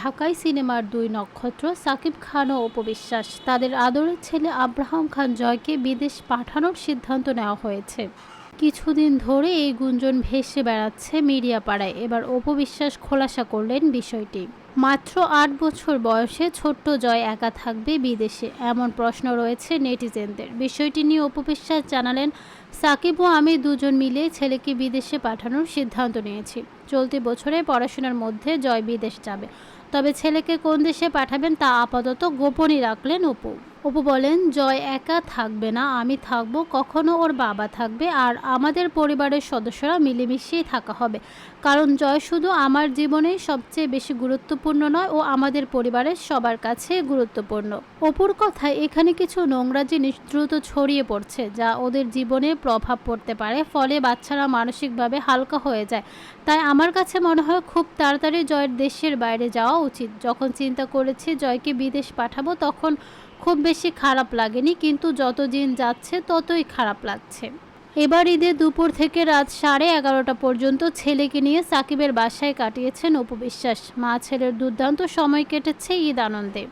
ঢাকায় সিনেমার দুই নক্ষত্র, সাকিব খান ও অপবিশ্বাস। তাদের আদরের ছেলে আব্রাহাম খান জয়কে বিদেশ পাঠানোর সিদ্ধান্ত নেওয়া হয়েছে। কিছুদিন ধরে এই গুঞ্জন ভেসে বেড়াচ্ছে মিডিয়া পাড়ায় এবার অপবিশ্বাস খোলাসা করলেন বিষয়টি। মাত্র আট বছর বয়সে ছোট্ট জয় একা থাকবে বিদেশে, এমন প্রশ্ন রয়েছে নেটিজেনদের। বিষয়টি নিয়ে অপবিশ্বাস জানালেন, সাকিব ও আমি দুজন মিলে ছেলেকে বিদেশে পাঠানোর সিদ্ধান্ত নিয়েছি। চলতি বছরে পড়াশোনার মধ্যে জয় বিদেশ যাবে। তবে ছেলেকে কোন দেশে পাঠাবেন তা আপাতত গোপনই রাখলেন অপু। অপু বলেন, জয় একা থাকবে না, আমি থাকব, কখনো ওর বাবা থাকবে, আর আমাদের পরিবারের সদস্যরা মিলেমিশেই থাকা হবে। কারণ জয় শুধু আমার জীবনেই সবচেয়ে বেশি গুরুত্বপূর্ণ নয়, ও আমাদের পরিবারের সবার কাছে গুরুত্বপূর্ণ। অপুর কথায় এখানে কিছু নোংরা জিনিস দ্রুত ছড়িয়ে পড়ছে, যা ওদের জীবনে প্রভাব পড়তে পারে, ফলে বাচ্চারা মানসিকভাবে হালকা হয়ে যায়। তাই আমার কাছে মনে হয় খুব তাড়াতাড়ি জয়ের দেশের বাইরে যাওয়া উচিত। যখন চিন্তা করেছি জয়কে বিদেশ পাঠাবো, তখন খুব বেশি খারাপ লাগেনি, কিন্তু যত দিন যাচ্ছে ততই খারাপ লাগছে। এবার ঈদে দুপুর থেকে রাত সাড়ে এগারোটা পর্যন্ত ছেলেকে নিয়ে সাকিবের বাসায় কাটিয়েছেন অপবিশ্বাস মা ছেলের দুর্দান্ত সময় কেটেছে ঈদ আনন্দে।